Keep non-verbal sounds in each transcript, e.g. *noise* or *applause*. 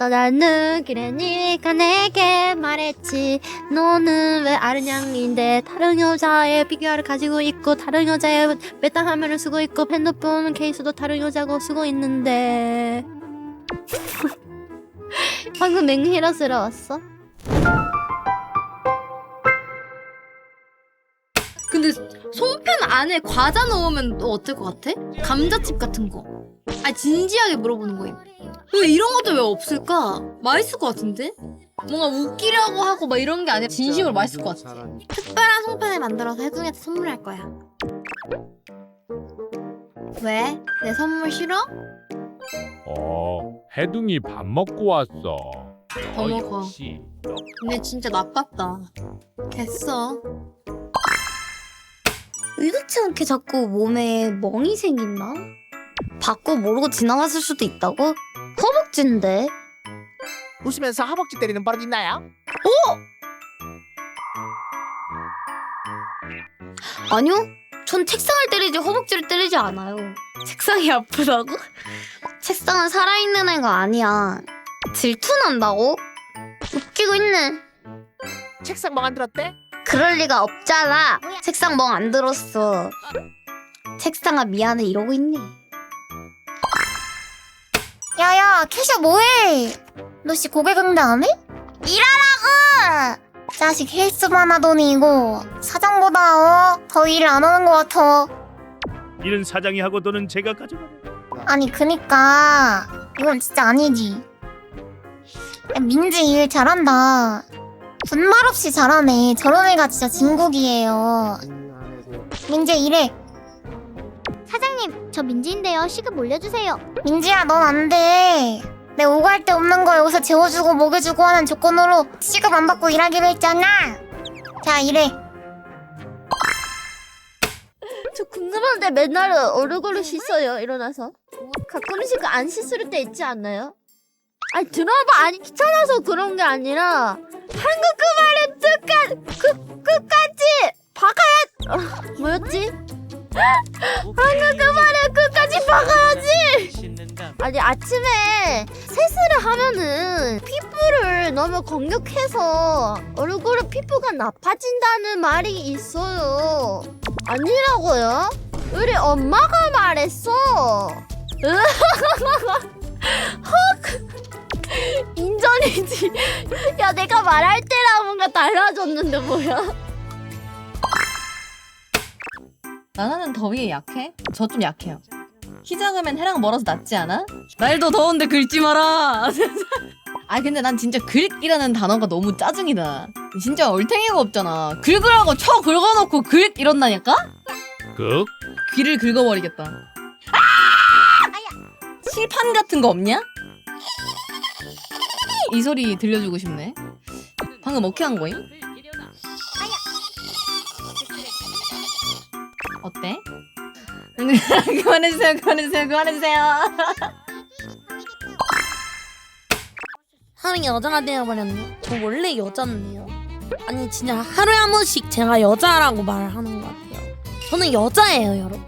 떠나는 길에 네가 내게 말했지 너는 왜 아르냥인데 다른 여자의 피규어를 가지고 있고 다른 여자의 메타 화면을 쓰고 있고 핸드폰 케이스도 다른 여자고 쓰고 있는데 *laughs* 방금 맹히러스러웠어? 근데 송편 안에 과자 넣으면 너 어떨 것 같아? 감자칩 같은 거. 아 진지하게 물어보는 거임. 왜 이런 것도 왜 없을까? 맛있을 것 같은데? 뭔가 웃기려고 하고 막 이런 게 아니라 진심으로 맛있을 것 같아. 특별한 송편을 만들어서 혜둥이한테 선물할 거야. 왜? 내 선물 싫어? 어, 해둥이 밥 먹고 왔어. 더 먹어. 역시. 근데 진짜 나빴다. 됐어. 의도치 않게 자꾸 몸에 멍이 생긴다? 받고 모르고 지나갔을 수도 있다고? 허벅지인데? 웃으면서 허벅지 때리는 버릇 있나요? 아니요. 전 책상을 때리지 허벅지를 때리지 않아요. 책상이 아프다고? 책상은 살아있는 애가 아니야. 질투난다고? 웃기고 있네. 책상 멍 안 들었대? 그럴 리가 없잖아. 책상 멍 안 들었어. 책상아 미안해 이러고 있네. 야야 캐셔 뭐해? 너 씨 고개 응대 안 해? 일하라고! 자식 헬스만 하더니 이거 사장보다 어? 더 일을 안 하는 것 같아. 일은 사장이 하고 돈은 제가 가져가네. 아니 그니까 이건 진짜 아니지. 야, 민지 일 잘한다. 분말 없이 잘하네. 저런 애가 진짜 진국이에요. 민지 일해. 사장님 저 민지인데요 시급 올려주세요 민지야 넌 안 돼. 내 오갈 데 없는 거 여기서 재워주고 먹여주고 하는 조건으로 시급 안 받고 일하기로 했잖아. 자 일해. 저 궁금한데 맨날 얼굴을 씻어요 일어나서 가끔씩 안 씻을 때 있지 않나요? 아니 들어봐 아니 귀찮아서 그런 게 아니라 한국 그 말은 끝까 그 끝까지 박아야 어, 뭐였지? 한국 그 말은 끝까지 박아야지 아니 아침에 세수를 하면은 피부를 너무 공격해서 얼굴에 피부가 나빠진다는 말이 있어요 아니라고요? 우리 엄마가 말했어. *laughs* 헉! 인정이지. 야, 내가 말할 때랑 뭔가 달라졌는데 뭐야? 나나는 더위에 약해? 저 좀 약해요. 키 작으면 해랑 멀어서 낫지 않아? 날도 더운데 긁지 마라. *laughs* 아 근데 난 진짜 긁이라는 단어가 너무 짜증이다. 진짜 얼탱이가 없잖아. 긁으라고 쳐 긁어놓고 긁 이런다니까? 극? 귀를 긁어버리겠다. 칠판 같은 거 없냐? 이 소리 들려주고 싶네. 방금 어떻게 한 거임? 어때? *laughs* 그만해주세요, 그만해주세요, 그만해주세요. 하루 여자가 되어버렸네. 저 원래 여자인데요. 아니 진짜 하루에 한 번씩 제가 여자라고 말을 하는 것 같아요. 저는 여자예요, 여러분.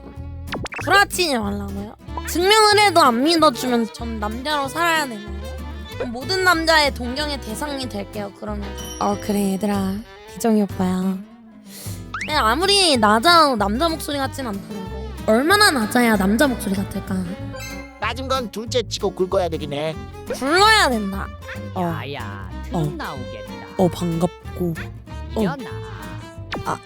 구라치지 말라고요. 증명을 해도 안 믿어주면 전 남자로 살아야 되나요? 모든 남자의 동경의 대상이 될게요. 그러면. 어 그래 얘들아, 기정이 오빠야. 네, 아무리 낮아도 남자 목소리 같진 않다는 거예요. 얼마나 낮아야 남자 목소리 같을까? 낮은 건 둘째 치고 굵어야 되긴 해. 불러야 된다. 어, 야야 틈 어. 나오겠다 어 반갑고. 어. 연아 *laughs*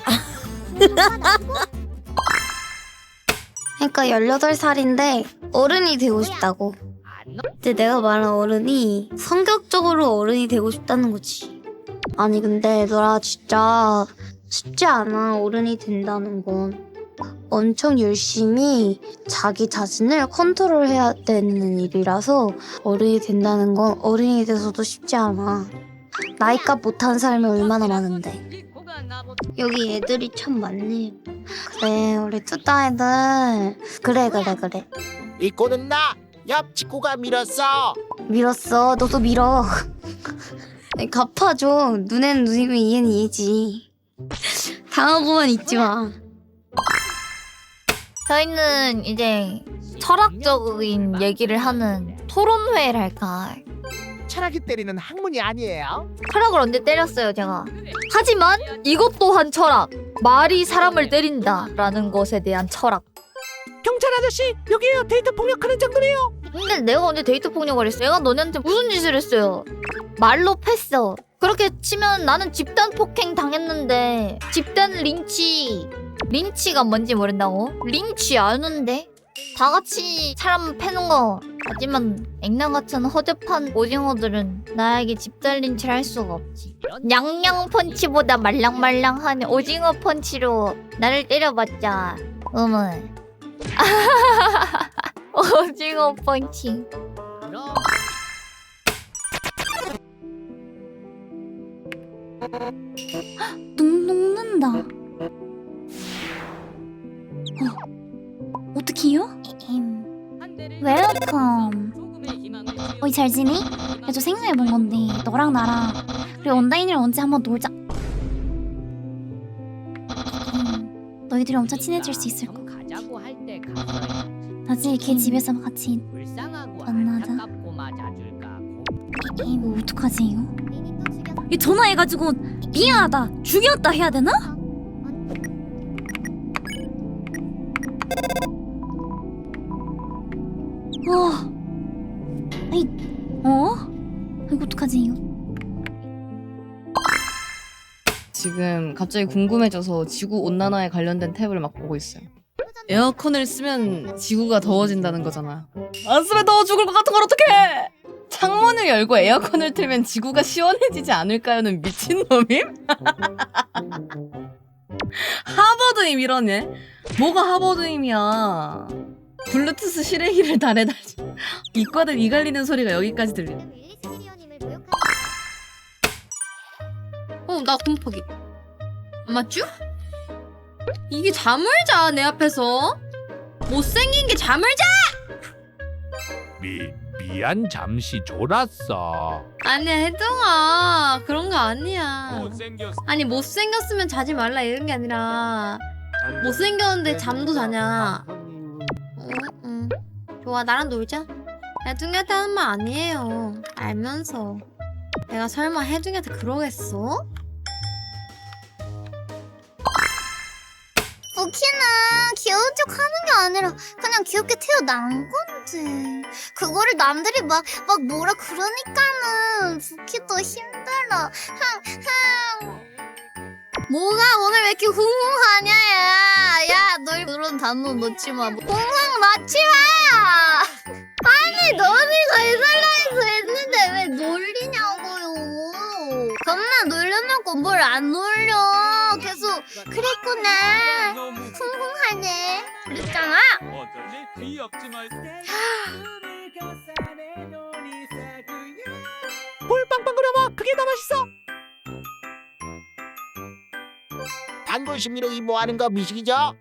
그러니까 18살인데 어른이 되고 싶다고. 안 근데 내가 말한 어른이 성격적으로 어른이 되고 싶다는 거지. 아니 근데 얘들아 진짜 쉽지 않아 어른이 된다는 건. 엄청 열심히 자기 자신을 컨트롤해야 되는 일이라서 어른이 된다는 건 어른이 돼서도 쉽지 않아. 나이값 못한 사람이 얼마나 많은데. 여기 애들이 참 많네. 그래 우리 뚜따 애들. 그래 그래 그래. 이 꼬는 나. 옆 친구가 밀었어. 밀었어. 너도 밀어. *laughs* 갚아줘. 눈에는 눈이면 이해는 이해지. 당하고만 있지 마. 저희는 이제 철학적인 얘기를 하는 토론회랄까? 철학이 때리는 학문이 아니에요? 철학을 언제 때렸어요 제가? 하지만 이것 또한 철학. 말이 사람을 때린다라는 것에 대한 철학. 경찰 아저씨 여기에요. 데이트 폭력하는 정도네요 근데 내가 언제 데이트 폭력을 했어? 내가 너네한테 무슨 짓을 했어요? 말로 팼어. 그렇게 치면 나는 집단 폭행 당했는데 집단 린치 린치가 뭔지 모른다고? 린치 아는데? 다 같이 사람 패는 거 하지만 액나 같은 허접한 오징어들은 나에게 집단 린치를 할 수가 없지 냥냥 펀치보다 말랑말랑한 오징어 펀치로 나를 때려봤자 음은 *laughs* 오징어 펀치 눈 녹는다. 어, 어떡해요? 웰컴. 어이 잘 지내? 야, 저 생소해 본 건데 너랑 나랑 우리 온라인으로 언제 한번 놀자. 음, 너희들이 엄청 친해질 수 있을 거. 나중에 걔 집에서 같이 만나자. 이, 뭐 어떡하지 이거? 이 전화해가지고 미안하다 죽였다 해야 되나? 어, 아이, 어? 이거 어떡하지 이거? 지금 갑자기 궁금해져서 지구 온난화에 관련된 탭을 막 보고 있어요. 에어컨을 쓰면 지구가 더워진다는 거잖아. 안 쓰면 더워 죽을 것 같은 걸 어떡해! 창문을 열고 에어컨을 틀면 지구가 시원해지지 않을까요는 미친놈임? *laughs* 하버드임 이러네? 뭐가 하버드임이야. 블루투스 실외기를 달에 달지. *laughs* 이과들 이 갈리는 소리가 여기까지 들리네. 어, 나 곰팡이. 안 맞죠? 이게 잠을 자, 내 앞에서. 못생긴 게 잠을 자! 미 미안 잠시 졸았어. 아니야, 혜정아. 그런 거 아니야. 못생겼어. 아니, 못생겼으면 자지 말라 이런 게 아니라. 못생겼는데 잠도 자냐. 응, 응. 좋아, 나랑 놀자. 혜중이한테 하는 말 아니에요. 알면서. 내가 설마 혜중이한테 그러겠어? 부키는 귀여운 척 하는 게 아니라 그냥 귀엽게 태어난 건데. 그거를 남들이 막 막 뭐라 그러니까는 부키도 힘들어. 흥흥. 뭐가 오늘 왜 이렇게 흥흥하냐 야야널 그런 단어 넣지 마. 흥흥 넣지 마. 아니 너네가 해달라해서 했는데 왜 놀리냐고요. 겁나 놀려 놓고 뭘안 놀려. 계속 그랬구나. 흥흥하네. 그랬잖아. 볼 빵빵거려봐. 그게 더 맛있어. 단골 심리로 이모하는 거 미식이죠? 아